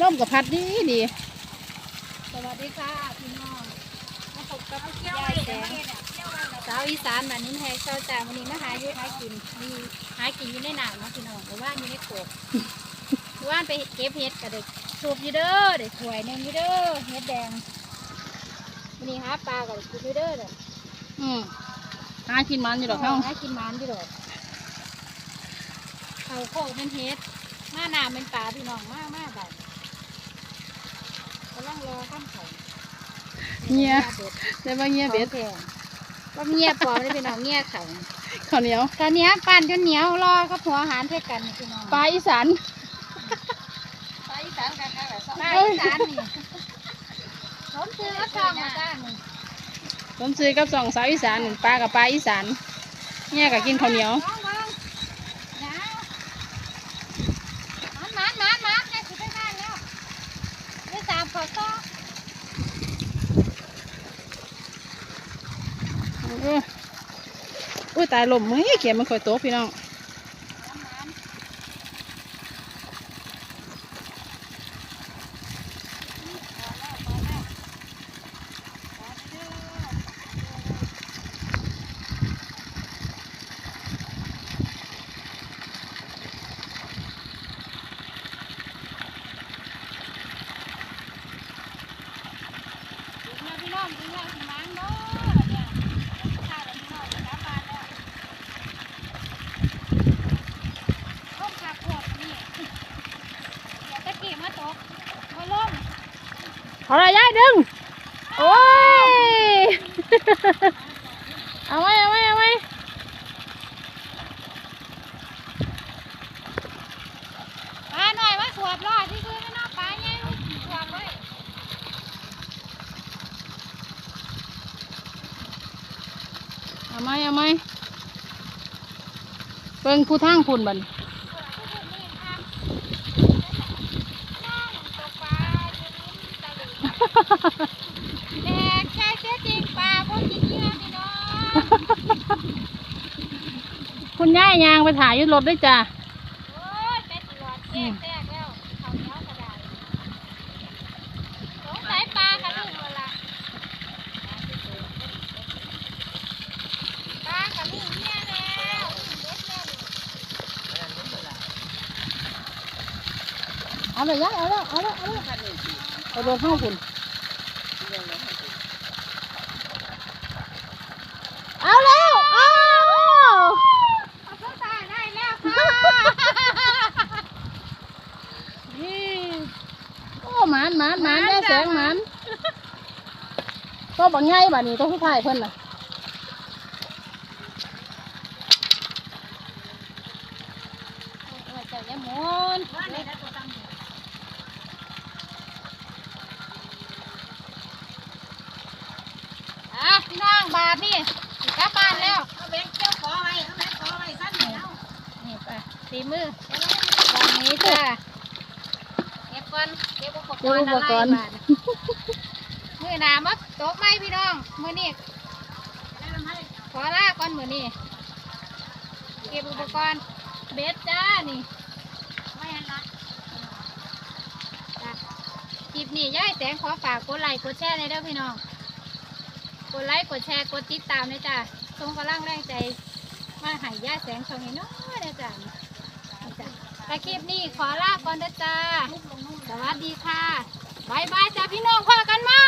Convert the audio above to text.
ร่มกับพัดดีดีสวัสดีค่ะพี่น้องมาพบกับยายแสงสาวอีสานบ้านนี้แฮกเช้าจ้าวันนี้มาหาอยู่หากินมีหากินอยู่ในหนามเนาะพี่น้องหรือว่าอยู่ในโขกหรือว่าไปเก็บเห็ดกับเด็กสูบอยู่เด้อเด็กถวยหนึ่งอยู่เด้อเห็ดแดงวันนี้หาปลากับสูบอยู่เด้อเด้ออืมหากินมันอยู่ดอกเฮาหากินหมันอยู่ดอกเขาโคกเป็นเห็ดมาหนาเป็นปลาพี่น้องมากมากแบบ กำลังรอข้ามเขาเงียได้บ่เงียเบ็ดแพงว่าเงียบพอไม่ได้เป็นเอาเงียบเขาข้าวเหนียวตอนนี้ปั่นจนเหนียวรอกับหัวอาหารเท่ากันนี่พี่น้องปลาอีสานปลาอีสานกันค่ะปลาอีสานนี่ผมซื้อกับทองมาจ้านี่ผมซื้อกับสองสาวอีสานปลากับปลาอีสานเนี่ยก็กินข้าวเหนียว ลองเบิ่งหนาวมันมันมันมันเนี่ยสิไปบ้านแล้วได้สามขอซ้อ เอออุ้ยตายลมมึงเขียมันคอยโตกพี่น้อง พี่น้องพี่น้องสิมันเนาะเนี่ยข้าวแล้วพี่น้องจะกลับบ้านแล้วล่มขาขวดนี่อย่าตะกี้มาตกมาล่ม เอาละยายดึง โอ้ย เอาไว้เอาไว้เอาไว้ปลาหน่อยมาสวบรอดที่คือไม่นอกปลาเนี่ยสวบไว้เอาไหมเอาไหมเบิ่งผู้ทางพุ่นบัดน แดกใช่เสียจริงปลาพวกกินเนื้อพี่น้องคุณย่ายยางไปถ่ายอยุดรถด้วยจ้ะโอ้ยเป็นตลอดแยกแตกแล้วเขาเหนียวกระดาษสงสัยปลากระลึงแล้วล่ะปลากระลึงเนี่ยแล้วเด็ดแล้ว เอาเลยยายเอาเลยเอาเลยเอาเลยเอารถเข้าพุ่นเอาแล้วเอา เอาเข้าตาได้แล้วค่ะ โอ้ห มานหมานหมานได้แสงหมานก็บังไงบัดนี้ต้องผู้ชายเพิ่นน่ะโอ้ยเจ้าอย่าหมุนอะพี่น้องบาทนี่สิกลับบ้านแล้วเอาแบงค์เจ้าขอไว้เอาแบงค์ขอไว้สั้นแล้วนี่ไปตีมือวางนี้จ้ะเก็บก่อนเก็บอุปกเดี๋ยวรอุณ์ปอะไรกรณ์บาดมือหนามาโต๊ะไหมพี่น้อง มือนี่ขอลาก่อนมือนี่เก็บอุปกรณ์เบสจ้านี่ไม่เห็นละจ้ะคลิปนี้ย่ายแสงขอฝากกดไลค์กดแชร์เลยเด้อพี่น้อง กดไลค์กดแชร์กดติดตามเลยจ้ะส่งกำลังแรงใจมาใหายย่าแสงช่องนี้เนาะเด้อจ้ะนี่จ้ะแต่คลิปนี้ขอลาก่อนเด้อจ้า สวัสดีค่ะบายบายจ้าพี่น้องพ่อกันมา